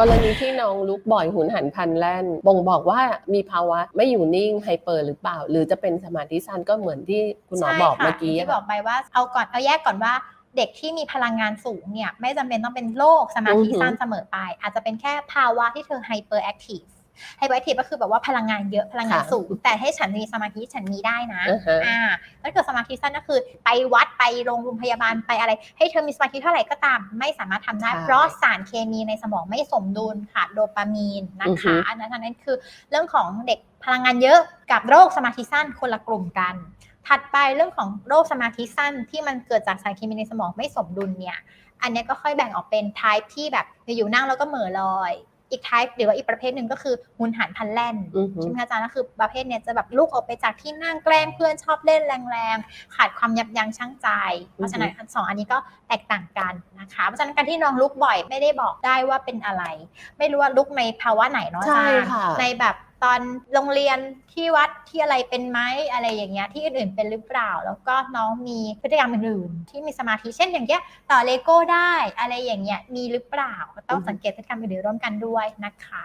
กรณีที่น้องลุกบ่อยหุนหันพลันแล่น บ่งบอกว่ามีภาวะไม่อยู่นิ่งไฮเปอร์หรือเปล่า หรือจะเป็นสมาธิสั้นก็เหมือนที่คุณหมอใช่บอกค่ะเมื่อกี้ที่บอกไปว่าเอาก่อนเอาแยกก่อนว่าเด็กที่มีพลังงานสูงเนี่ยไม่จำเป็นต้องเป็นโรคสมาธิสั้นเสมอไป อาจจะเป็นแค่ภาวะที่เธอไฮเปอร์แอคทีฟ ไฮเปอร์แอคทีฟก็คือแบบว่าพลังงานเยอะพลังงานสูง แต่ให้ฉันมีสมาธิฉันมีได้นะอ่าฮะอ่าถ้าเกิดสมาธิสั้นก็คือ ไปวัดไปโรงพยาบาลไปอะไร ให้เธอมีสมาธิเท่าไหร่ก็ตาม ไม่สามารถทำได้ใช่เพราะสารเคมีในสมองไม่สมดุลค่ะโดปามีนนะอือฮึคะอันนั้นอันนั้นคือเรื่องของเด็กพลังงานเยอะกับโรคสมาธิสั้นคนละกลุ่มกัน ถัดไปเรื่องของโรคสมาธิสั้นที่มันเกิดจากสารเคมีในสมองไม่สมดุลเนี่ย อันเนี้ยก็ค่อยแบ่งออกเป็น type ที่แบบอยู่ๆนั่งแล้วก็เหม่อลอย อีก type หรือว่าอีกประเภทหนึ่งก็คือหุนหันพลันแล่นอือฮึใช่ไหมคะอาจารย์ก็คือประเภทเนี้ยจะแบบลุกออกไปจากที่นั่งแกล้งเพื่อนชอบเล่นแรงๆ ขาดความยับยั้งชั่งใจ เพราะฉะนั้นอันสองอันนี้ก็แตกต่างกันนะคะ เพราะฉะนั้นการที่น้องลุกบ่อยไม่ได้บอกได้ว่าเป็นอะไร ไม่รู้ว่าลุกในภาวะไหนเนาะอาใช่จารย์ค่ะในแบบ ตอนโรงเรียนที่วัดที่อะไรเป็นไหมอะไรอย่างเงี้ยที่อื่นๆเป็นหรือเปล่า แล้วก็น้องมีพฤติกรรมอื่นๆที่มีสมาธิเช่นอย่างเงี้ยต่อเลโก้ได้อะไรอย่างเงี้ยมีหรือเปล่าก็ต้องสังเกตพฤติกรรมอื่นๆร่วมกันด้วยนะคะ